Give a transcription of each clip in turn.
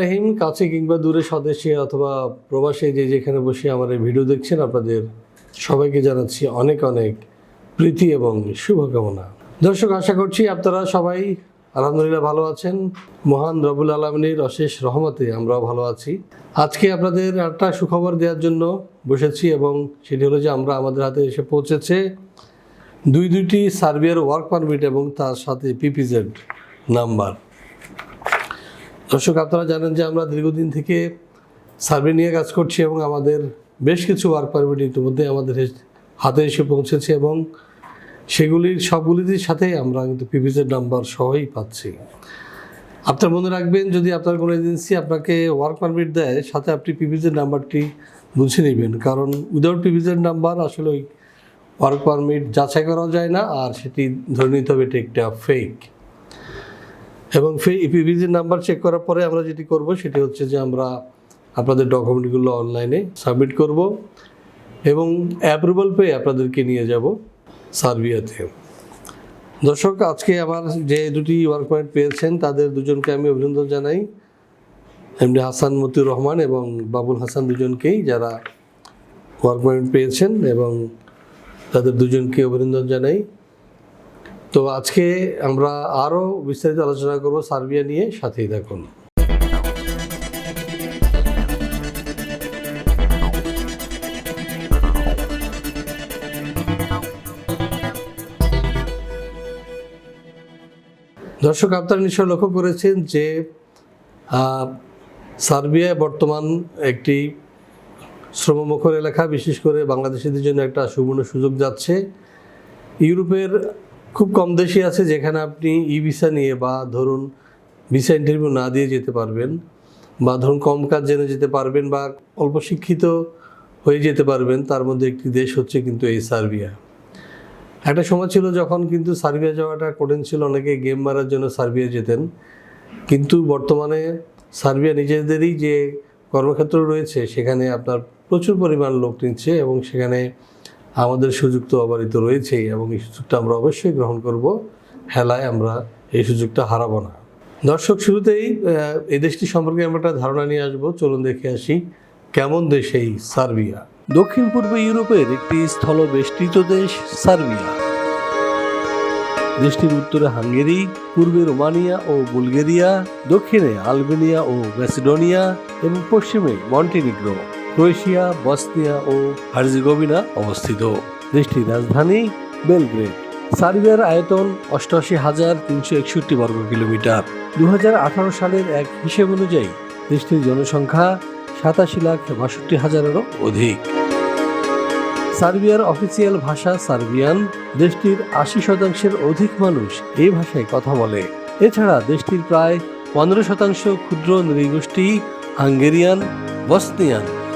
রহিম কাছে কিংবা দূরে স্বদেশে অথবা প্রবাসে যে যেখানে বসে আমার এই ভিডিও দেখছেন, আপনাদের সবাইকে জানাচ্ছি অনেক অনেক প্রীতি এবং শুভকামনা। দর্শক, আশা করছি আপনারা সবাই আলহামদুলিল্লাহ ভালো আছেন। মহান রবুল আলমিনীর অশেষ রহমতে আমরাও ভালো আছি। আজকে আপনাদের একটা সুখবর দেওয়ার জন্য বসেছি এবং সেটি হলো যে আমরা আমাদের হাতে এসে পৌঁছেছে দুই দুইটি সার্বিয়ার ওয়ার্ক পারমিট এবং তার সাথে পিপিজেড নাম্বার। দর্শক, আপনারা জানেন যে আমরা দীর্ঘদিন থেকে সার্ভে নিয়ে কাজ করছি এবং আমাদের বেশ কিছু ওয়ার্ক পারমিট ইতিমধ্যে আমাদের হাতে এসে পৌঁছেছে এবং সেগুলির সবগুলির সাথে আমরা কিন্তু পিভিজেড নাম্বার সহই পাচ্ছি। আপনার মনে রাখবেন, যদি আপনার কোনো এজেন্সি আপনাকে ওয়ার্ক পারমিট দেয়, সাথে আপনি পিভিজেড নাম্বারটি বুঝে নেবেন। কারণ উইদাউট পিভিজেড নাম্বার আসলে ওই ওয়ার্ক পারমিট যাচাই করা যায় না, আর সেটি ধরে নিতে হবে এটা একটা ফেক এবং সেই ইপিভিজির নাম্বার চেক করার পরে আমরা যেটি করব সেটি হচ্ছে যে আমরা আপনাদের ডকুমেন্টগুলো অনলাইনে সাবমিট করব এবং অ্যাপ্রুভাল পেয়ে আপনাদেরকে নিয়ে যাব সার্বিয়াতে। দর্শক, আজকে আমার যে দুটি ওয়ার্ক পয়েন্ট পেয়েছেন, তাদের দুজনকে আমি অভিনন্দন জানাই। এমনি হাসান মতিউর রহমান এবং বাবুল হাসান দুজনকেই যারা ওয়ার্ক পয়েন্ট পেয়েছেন এবং তাদের দুজনকে অভিনন্দন জানাই। তো আজকে আমরা আরও বিস্তারিত আলোচনা করব সার্বিয়া নিয়ে, সাথেই থাকুন। দর্শক, আপনারা নিশ্চয় লক্ষ্য করেছেন যে সার্বিয়ায় বর্তমান একটি শ্রমমুখর এলাকা, বিশেষ করে বাংলাদেশিদের জন্য একটা সুবর্ণ সুযোগ যাচ্ছে। ইউরোপের খুব কম দেশই আছে যেখানে আপনি ই ভিসা নিয়ে বা ধরুন ভিসা ইন্টারভিউ না দিয়ে যেতে পারবেন বা ধরুন কম কাজ জেনে যেতে পারবেন বা অল্প শিক্ষিত হয়ে যেতে পারবেন, তার মধ্যে একটি দেশ হচ্ছে কিন্তু এই সার্বিয়া। একটা সময় ছিল যখন কিন্তু সার্বিয়া যাওয়াটা কঠিন ছিল, অনেকে গেম মারার জন্য সার্বিয়া যেতেন। কিন্তু বর্তমানে সার্বিয়া নিজেদেরই যে কর্মক্ষেত্র রয়েছে, সেখানে আপনার প্রচুর পরিমাণ লোক নিচ্ছে এবং সেখানে আমাদের সুযোগ তো অবারিত রয়েছেই এবং এই সুযোগটা আমরা অবশ্যই গ্রহণ করব। হেলায় আমরা এই সুযোগটা হারাবো না। দর্শক, শুরুতেই এই দেশটি সম্পর্কে আমরা একটা ধারণা নিয়ে আসব। চলুন দেখে আসি কেমন দেশ এই সার্বিয়া। দক্ষিণ পূর্ব ইউরোপের একটি স্থলবেষ্টিত দেশ সার্বিয়া। দেশটির উত্তরে হাঙ্গেরি, পূর্বে রোমানিয়া ও বুলগেরিয়া, দক্ষিণে আলবেনিয়া ও ম্যাসিডোনিয়া এবং পশ্চিমে মন্টিনিগ্রো। ক্রোয়েশিয়া, বসনিয়া ও হার্জিগোভিনা অবস্থিত। দেশটির রাজধানী বেলগ্রেড। সার্বিয়ার আয়তন অষ্টআশি হাজার তিনশো একষট্টি বর্গ কিলোমিটার। দু হাজার আঠারো সালের এক হিসেব অনুযায়ী দেশটির জনসংখ্যা সাতাশি লাখ বাষট্টি হাজারেরও অধিক। সার্বিয়ার অফিসিয়াল ভাষা সার্বিয়ান। দেশটির আশি শতাংশের অধিক মানুষ এই ভাষায় কথা বলে। এছাড়া দেশটির প্রায় পনেরো শতাংশ ক্ষুদ্র নৃগোষ্ঠী Hungarian, Bosnian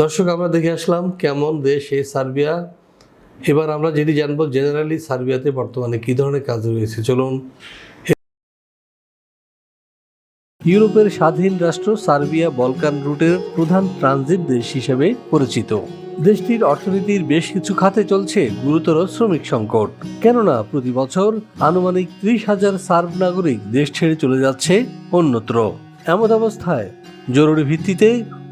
দর্শক, আমরা দেখে আসলাম কেমন দেশ এই সার্বিয়া। এবার আমরা যেটি জানব জেনারেলি সার্বিয়াতে বর্তমানে কী ধরনের কাজ রয়েছে। চলুন, ইউরোপের স্বাধীন রাষ্ট্র সার্বিয়া বলকান রুটের প্রধান ট্রানজিট দেশ হিসেবে পরিচিত। দেশটির অর্থনীতির বেশ কিছু খাতে চলছে গুরুতর শ্রমিক সংকট। কেননা, প্রতি বছর আনুমানিক ত্রিশ হাজার সার্ব নাগরিক দেশ ছেড়ে চলে যাচ্ছে অন্যত্র। এমন অবস্থায় জরুরি ভিত্তিতে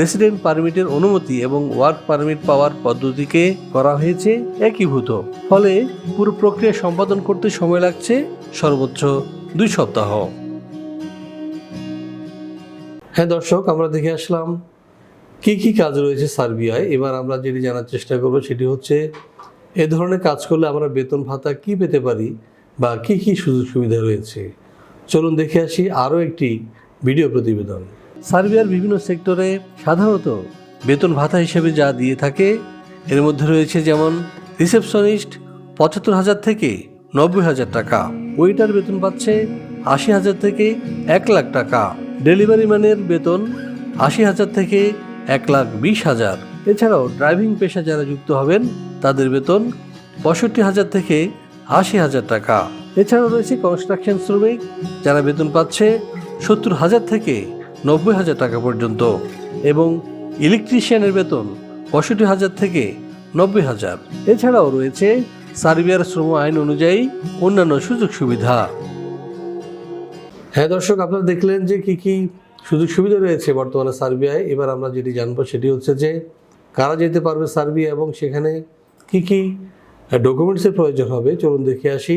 রেসিডেন্ট পারমিটের অনুমতি এবং ওয়ার্ক পারমিট পাওয়ার পদ্ধতিকে করা হয়েছে একীভূত। ফলে পুরো প্রক্রিয়া সম্পাদন করতে সময় লাগছে সর্বোচ্চ দুই সপ্তাহ। হ্যাঁ দর্শক, আমরা দেখে আসলাম কি কি কাজ রয়েছে সার্বিয়ায়। এবার আমরা যেটি জানার চেষ্টা করব সেটি হচ্ছে, এ ধরনের কাজ করলে আমরা বেতন ভাতা কি পেতে পারি বা কি কি সুযোগ সুবিধা রয়েছে? চলুন দেখে আসি আরও একটি ভিডিও প্রতিবেদন। সার্বিয়ার বিভিন্ন সেক্টরে সাধারণত বেতন ভাতা হিসেবে যা দিয়ে থাকে, এর মধ্যে রয়েছে যেমন রিসেপশনিস্ট পঁচাত্তর হাজার থেকে নব্বই হাজার টাকা, ওয়েটার বেতন পাচ্ছে আশি হাজার থেকে এক লাখ টাকা, ডেলিভারি ম্যানের বেতন আশি হাজার থেকে এক লাখ বিশ হাজার। এছাড়াও ড্রাইভিং পেশা যারা যুক্ত হবেন, তাদের বেতন পঁয়ষট্টি হাজার থেকে আশি হাজার টাকা। এছাড়াও রয়েছে কনস্ট্রাকশন শ্রমিক, যারা বেতন পাচ্ছে সত্তর হাজার থেকে নব্বই হাজার টাকা পর্যন্ত এবং ইলেকট্রিশিয়ানের বেতন পঁয়ষট্টি হাজার থেকে নব্বই হাজার। এছাড়াও রয়েছে সার্বিয়ার শ্রম আইন অনুযায়ী অন্যান্য সুযোগ সুবিধা। হ্যাঁ দর্শক, আপনারা দেখলেন যে কি কি সুযোগ সুবিধা রয়েছে বর্তমানে সার্বিয়ায়। এবার আমরা যেটি জানব সেটি হচ্ছে যে কারা যেতে পারবে সার্বিয়া এবং সেখানে কি কি ডকুমেন্টসের প্রয়োজন হবে? চলুন দেখে আসি।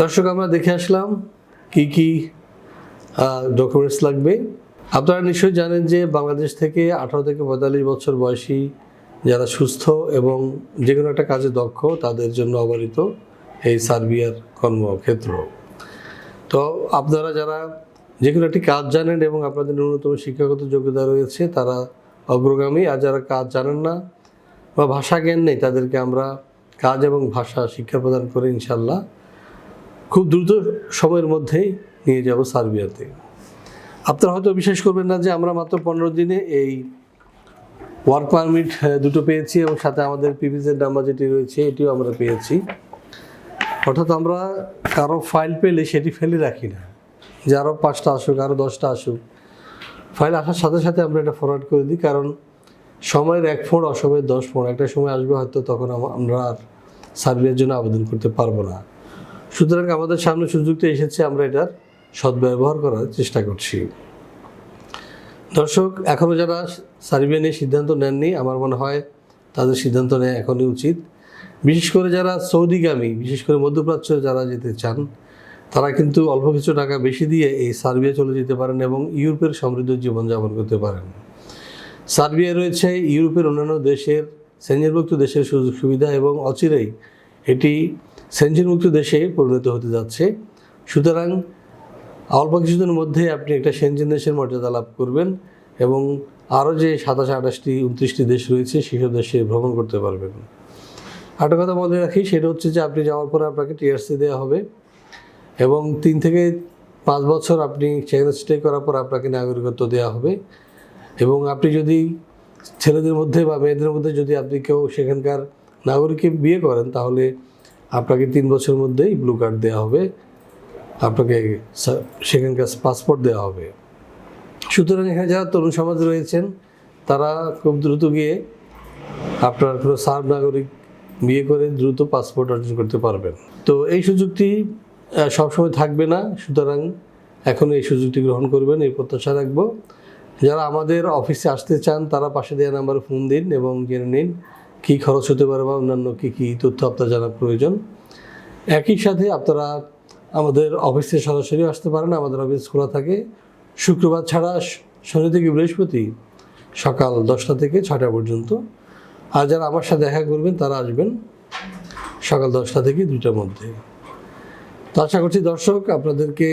দর্শক, আমরা দেখে আসলাম কি কি ডকুমেন্টস লাগবে। আপনারা নিশ্চয়ই জানেন যে বাংলাদেশ থেকে আঠারো থেকে পঁয়তাল্লিশ বছর বয়সী যারা সুস্থ এবং যে কোনো একটা কাজে দক্ষ, তাদের জন্য অবহিত এই সার্বিয়ার কর্মক্ষেত্র। তো আপনারা যারা যে কোনো একটি কাজ জানেন এবং আপনাদের ন্যূনতম শিক্ষাগত যোগ্যতা রয়েছে, তারা অগ্রগামী। আর যারা কাজ জানেন না বা ভাষা জ্ঞান নেই, তাদেরকে আমরা কাজ এবং ভাষা শিক্ষা প্রদান করে ইনশাল্লাহ খুব দ্রুত সময়ের মধ্যেই নিয়ে যাব সার্বিয়াতে। আপনারা হয়তো বিশ্বাস করবেন না যে আমরা মাত্র পনেরো দিনে এই ওয়ার্ক পারমিট দুটো পেয়েছি এবং সাথে আমাদের পিভিজের নাম্বার যেটি রয়েছে, এটিও আমরা পেয়েছি। অর্থাৎ আমরা কারও ফাইল পেলে সেটি ফেলে রাখি না। যে আরও পাঁচটা আসুক আরও দশটা আসুক। ফাইল আসার সাথে সাথে আমরা এটা ফরওয়ার্ড করে দিই, কারণ সময়ের এক ফোন অসময়ের দশ ফোন একটা সময় আসবে হয়তো তখন আমরা আর সার্ভিসের জন্য আবেদন করতে পারব না। সুতরাং আমাদের সামনে সুযোগটা এসেছে, আমরা এটার সদ্ব্যবহার করার চেষ্টা করছি। দর্শক এখনও যারা সার্বিয়া নিয়ে সিদ্ধান্ত নেননি, আমার মনে হয় তাদের সিদ্ধান্ত নেওয়া এখনই উচিত। বিশেষ করে যারা সৌদিগামী, বিশেষ করে মধ্যপ্রাচ্য যারা যেতে চান, তারা কিন্তু অল্প কিছু টাকা বেশি দিয়ে এই সার্বিয়া চলে যেতে পারেন এবং ইউরোপের সমৃদ্ধ জীবনযাপন করতে পারেন। সার্বিয়া রয়েছে ইউরোপের অন্যান্য দেশের সেঞ্জনভুক্ত দেশের সুযোগ সুবিধা এবং অচিরেই এটি সেঞ্জনমুক্ত দেশে পরিণত হতে যাচ্ছে। সুতরাং অল্প কিছুদিনের মধ্যে আপনি একটা সেনজেন দেশের মর্যাদা লাভ করবেন এবং আরও যে সাতাশ, আঠাশটি, উনত্রিশটি দেশ রয়েছে, সেসব দেশে ভ্রমণ করতে পারবেন। একটা কথা মনে রাখি, সেটা হচ্ছে যে আপনি যাওয়ার পরে আপনাকে টিআরসি দেওয়া হবে এবং তিন থেকে পাঁচ বছর আপনি সেখানে স্টে করার পর আপনাকে নাগরিকত্ব দেওয়া হবে এবং আপনি যদি ছেলেদের মধ্যে বা মেয়েদের মধ্যে যদি আপনি কেউ সেখানকার নাগরিককে বিয়ে করেন, তাহলে আপনাকে তিন বছরের মধ্যেই ব্লু কার্ড দেওয়া হবে। আপনাকে সেখানকার পাসপোর্ট দেওয়া হবে। সুতরাং এখানে যারা তরুণ সমাজ রয়েছেন, তারা খুব দ্রুত গিয়ে আপনার কোনো সার্ব নাগরিক বিয়ে করে দ্রুত পাসপোর্ট অর্জন করতে পারবেন। তো এই সুযোগটি সবসময় থাকবে না। সুতরাং এখন এই সুযোগটি গ্রহণ করবেন, এই প্রত্যাশা রাখব। যারা আমাদের অফিসে আসতে চান, তারা পাশে দেওয়া নাম্বারে ফোন দিন এবং জেনে নিন কী খরচ হতে পারে বা অন্যান্য কী কী তথ্য আপনার জানা প্রয়োজন। একই সাথে আপনারা আমাদের অফিসে সরাসরি আসতে পারেন, আমাদের অফিস খোলা থাকে। শুক্রবার ছাড়া শনি থেকে বৃহস্পতি সকাল দশটা থেকে ছটা পর্যন্ত। আর যারা আমার সাথে দেখা করবেন, তারা আসবেন সকাল দশটা থেকে দুইটার মধ্যে। তো আশা করছি দর্শক, আপনাদেরকে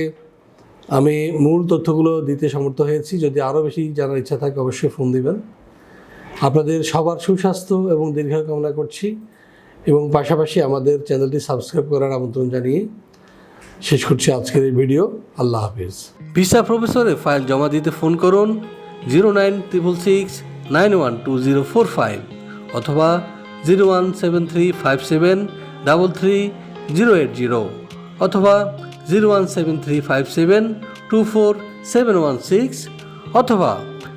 আমি মূল তথ্যগুলো দিতে সমর্থ হয়েছি। যদি আরও বেশি জানার ইচ্ছা থাকে, অবশ্যই ফোন দিবেন। আপনাদের সবার সুস্বাস্থ্য এবং দীর্ঘায়ু কামনা করছি এবং পাশাপাশি আমাদের চ্যানেলটি সাবস্ক্রাইব করার আমন্ত্রণ জানিয়ে শেষ করছি আজকের এই ভিডিও। আল্লাহ হাফিজ। ভিসা প্রফেসরে ফাইল জমা দিতে ফোন করুন zero nine triple six nine one two zero four five অথবা zero one seven three five seven double three zero eight zero অথবা zero one seven three five seven two four seven one six অথবা